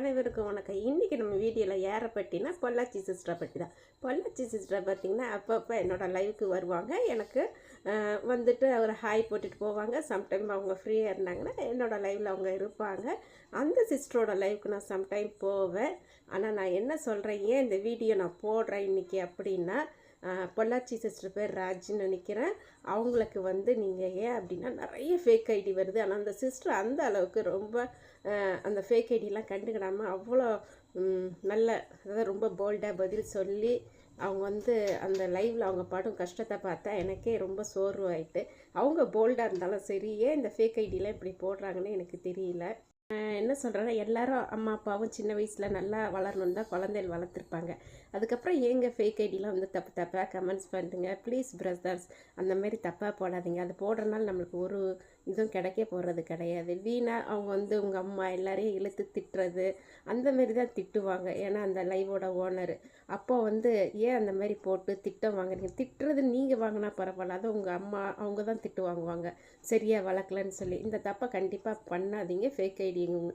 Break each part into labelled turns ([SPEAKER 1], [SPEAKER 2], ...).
[SPEAKER 1] அனைவருக்கும் வணக்கம். இன்றைக்கி நம்ம வீடியோவில் யாரை பற்றினா பொள்ளாச்சி சிஸ்டரை பற்றி தான் பொள்ளாச்சி சிஸ்டரை பார்த்திங்கன்னா அப்பப்போ என்னோடய லைவுக்கு வருவாங்க. எனக்கு வந்துட்டு ஒரு ஹாய் போட்டுட்டு போவாங்க. சம்டைம் அவங்க ஃப்ரீயாக இருந்தாங்கன்னா என்னோடய லைவில் அவங்க இருப்பாங்க. அந்த சிஸ்டரோட லைவுக்கு நான் சம்டைம் போவேன். ஆனால் நான் என்ன சொல்கிறேன் ஏன் இந்த வீடியோ நான் போடுறேன் இன்றைக்கி அப்படின்னா பொள்ளாச்சி சிஸ்டர் பேர் ராஜ்னு நினைக்கிறேன். அவங்களுக்கு வந்து நீங்கள் ஏன் அப்படின்னா நிறைய ஃபேக் ஐடி வருது. ஆனால் அந்த சிஸ்டர் அந்த அளவுக்கு ரொம்ப அந்த ஃபேக் ஐடிலாம் கண்டுக்கிடாமல் அவ்வளோ நல்ல அதாவது ரொம்ப போல்டாக பதில் சொல்லி அவங்க வந்து அந்த லைவில் அவங்க பாடும் கஷ்டத்தை பார்த்தா எனக்கே ரொம்ப சோர்வாயிட்டு அவங்க போல்டாக இருந்தாலும் சரி ஏன் இந்த ஃபேக் ஐடிலாம் இப்படி போடுறாங்கன்னு எனக்கு தெரியல. என்ன சொல்கிறேன்னா எல்லாரும் அம்மா அப்பாவும் சின்ன வயசில் நல்லா வளரணுன்னு தான் குழந்தைகள் வளர்த்துருப்பாங்க. அதுக்கப்புறம் எங்கள் ஃபேக் ஐடிலாம் வந்து தப்பு தப்பாக கமெண்ட்ஸ் பண்ணுங்க ப்ளீஸ் பிரதர்ஸ் அந்த மாதிரி தப்பாக போடாதீங்க. அது போடுறதுனால நம்மளுக்கு ஒரு இதுவும் கிடைக்க போகிறது கிடையாது. வீணாக அவங்க வந்து உங்கள் அம்மா எல்லாரையும் இழுத்து திட்டுறது அந்தமாரி தான் திட்டுவாங்க. ஏன்னா அந்த லைவோட ஓனர். அப்போ வந்து ஏன் அந்த மாதிரி போட்டு திட்டம் வாங்குறீங்க? திட்டுறது நீங்கள் வாங்கினா பரவாயில்ல. அதை உங்கள் அம்மா அவங்க தான் திட்டு வாங்குவாங்க. சரியாக வளர்க்கலன்னு சொல்லி. இந்த தப்பை கண்டிப்பாக பண்ணாதீங்க. ஃபேக் ஐடிங்க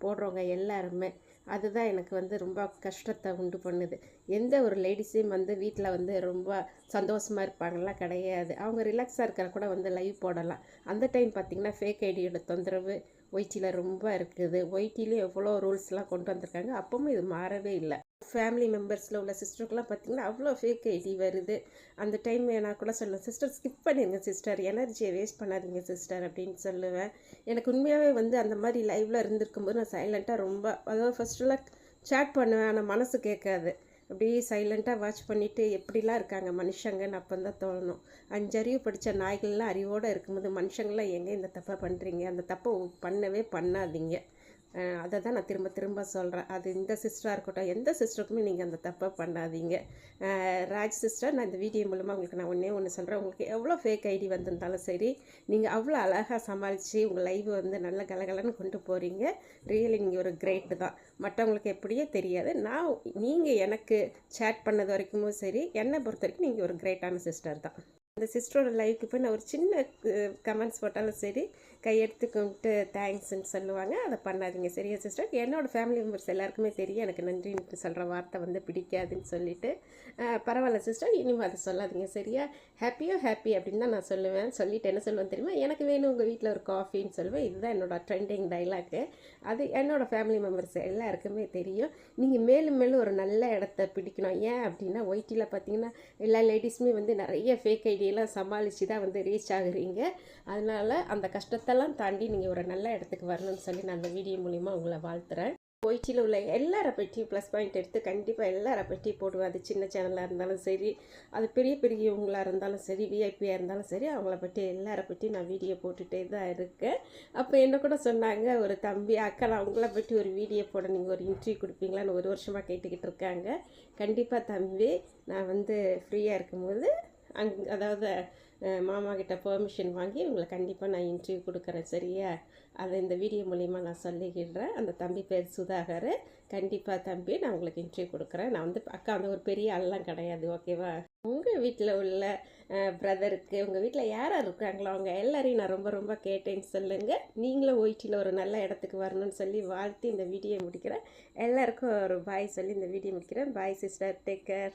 [SPEAKER 1] போடுறவங்க எல்லாருமே. அதுதான் எனக்கு வந்து ரொம்ப கஷ்டத்தை உண்டு பண்ணுது. எந்த ஒரு லேடிஸையும் வந்து வீட்டில் வந்து ரொம்ப சந்தோஷமாக இருப்பாங்கலாம் கிடையாது. அவங்க ரிலாக்ஸாக இருக்கிற கூட வந்து லைவ் போடலாம். அந்த டைம் பார்த்திங்கன்னா ஃபேக் ஐடியோட தொந்தரவு ஒய்டியில் ரொம்ப இருக்குது. ஒய்டியில் எவ்வளோ ரூல்ஸ்லாம் கொண்டு வந்திருக்காங்க அப்பவும் இது மாறவே இல்லை. ஃபேமிலி மெம்பர்ஸில் உள்ள சிஸ்டருக்குலாம் பார்த்திங்கன்னா அவ்வளோ ஃபேக் ஐடி வருது. அந்த டைம் நான் கூட சொல்லுவேன் சிஸ்டர் ஸ்கிப் பண்ணிடுங்க சிஸ்டர் எனர்ஜியை வேஸ்ட் பண்ணாதீங்க சிஸ்டர் அப்படின்னு சொல்லுவேன். எனக்கு உண்மையாகவே வந்து அந்த மாதிரி லைவில் இருந்திருக்கும்போது நான் சைலண்ட்டாக ரொம்ப அதாவது ஃபஸ்ட்டெல்லாம் சேட் பண்ணுவேன் ஆனால் மனசு கேட்காது. அப்படியே சைலண்ட்டாக வாட்ச் பண்ணிவிட்டு எப்படிலாம் இருக்காங்க மனுஷங்கன்னு அப்போ தான் தோணும் அஞ்சறிவு படித்த நாய்கள்லாம் அறிவோடு இருக்கும்போது மனுஷங்களாம் எங்கே இந்த தப்பை பண்ணுறீங்க அந்த தப்பை பண்ணவே பண்ணாதீங்க. அதை தான் நான் திரும்ப திரும்ப சொல்கிறேன் அது இந்த சிஸ்டராக இருக்கட்டும் எந்த சிஸ்டருக்குமே நீங்கள் அந்த தப்பை பண்ணாதீங்க. ராஜ் சிஸ்டர் நான் இந்த வீடியோ மூலமாக உங்களுக்கு நான் ஒன்றே ஒன்று சொல்கிறேன் உங்களுக்கு எவ்வளோ ஃபேக் ஐடி வந்திருந்தாலும் சரி நீங்கள் அவ்வளோ அழகாக சமாளித்து உங்கள் லைவ் வந்து நல்ல கலகலன்னு கொண்டு போகிறீங்க ரியலி நீங்கள் ஒரு கிரேட்டு தான். மற்றவங்களுக்கு எப்படியே தெரியாது. நான் நீங்கள் எனக்கு சேட் பண்ணது வரைக்கும் சரி என்னை பொறுத்த வரைக்கும் நீங்கள் ஒரு கிரேட்டான சிஸ்டர் தான். அந்த சிஸ்டரோட லைஃப்க்கு போய் நான் ஒரு சின்ன கமெண்ட்ஸ் போட்டாலும் சரி கையெடுத்து கும்பிட்டு தேங்க்ஸ்ன்னு சொல்லுவாங்க. அதை பண்ணாதீங்க. சரியா சிஸ்டர் என்னோடய ஃபேமிலி மெம்பர்ஸ் எல்லாருக்குமே தெரியும். எனக்கு நன்றின்னு சொல்கிற வார்த்தை வந்து பிடிக்காதுன்னு சொல்லிட்டு. பரவாயில்ல சிஸ்டர் இனிமேல் அதை சொல்லாதீங்க. சரியா? ஹாப்பியோ ஹாப்பி அப்படின்னு தான் நான் சொல்லுவேன். சொல்லிட்டு என்ன சொல்லுவேன் தெரியுமா? எனக்கு வேணும் உங்கள் வீட்டில் ஒரு காஃபின்னு சொல்லுவேன். இதுதான் என்னோடய ட்ரெண்டிங் டைலாக்கு அது என்னோடய ஃபேமிலி மெம்பர்ஸ் எல்லாருக்குமே தெரியும். நீங்கள் மேலும் மேலும் ஒரு நல்ல இடத்த பிடிக்கணும். ஏன் அப்படின்னா ஒய்டியில் பார்த்தீங்கன்னா எல்லா லேடிஸுமே வந்து நிறைய ஃபேக் ஐடி எல்லாம் சமாளித்து தான் வந்து ரீச் ஆகுறீங்க. அதனால் அந்த கஷ்டத்தெல்லாம் தாண்டி நீங்கள் ஒரு நல்ல இடத்துக்கு வரணும்னு சொல்லி நான் அந்த வீடியோ மூலிமா உங்களை வாழ்த்துறேன். போயிட்டியில் உள்ள எல்லாரை பற்றியும் ப்ளஸ் பாயிண்ட் எடுத்து கண்டிப்பாக எல்லாரை பற்றி போடுவேன். அது சின்ன சேனலாக இருந்தாலும் சரி அது பெரிய பெரியவங்களாக இருந்தாலும் சரி விஐபியாக இருந்தாலும் சரி அவங்கள பற்றி எல்லாரை பற்றி நான் வீடியோ போட்டுகிட்டே தான் இருக்கேன். அப்போ என்ன கூட சொன்னாங்க ஒரு தம்பி அக்கா நான் உங்களை பற்றி ஒரு வீடியோ போட நீங்கள் ஒரு இன்டர்வியூ கொடுப்பீங்களான்னு ஒரு வருஷமாக கேட்டுக்கிட்டு இருக்காங்க. கண்டிப்பாக தம்பி நான் வந்து ஃப்ரீயாக இருக்கும்போது அங் அதாவது மாமா கிட்ட பெர்மிஷன் வாங்கி உங்களை கண்டிப்பாக நான் இன்டர்வியூ கொடுக்குறேன் சரியா? அதை இந்த வீடியோ மூலிமா நான் சொல்லிக்கிடுறேன் அந்த தம்பி பேர் சுதாகர். கண்டிப்பாக தம்பி நான் உங்களுக்கு இன்டர்வியூ கொடுக்குறேன். நான் வந்து அக்கா வந்து ஒரு பெரிய ஆள்லாம் கிடையாது ஓகேவா உங்கள் வீட்டில் உள்ள பிரதருக்கு உங்கள் வீட்டில் யார் யார் இருக்காங்களோ அவங்க எல்லாரையும் நான் ரொம்ப ரொம்ப கேட்டேன்னு சொல்லுங்கள் நீங்களும் ஒயிட்டியில் ஒரு நல்ல இடத்துக்கு வரணும்னு சொல்லி வாழ்த்தி இந்த வீடியோ முடிக்கிறேன். எல்லாருக்கும் ஒரு பாய் சொல்லி இந்த வீடியோ முடிக்கிறேன். Bye sister take care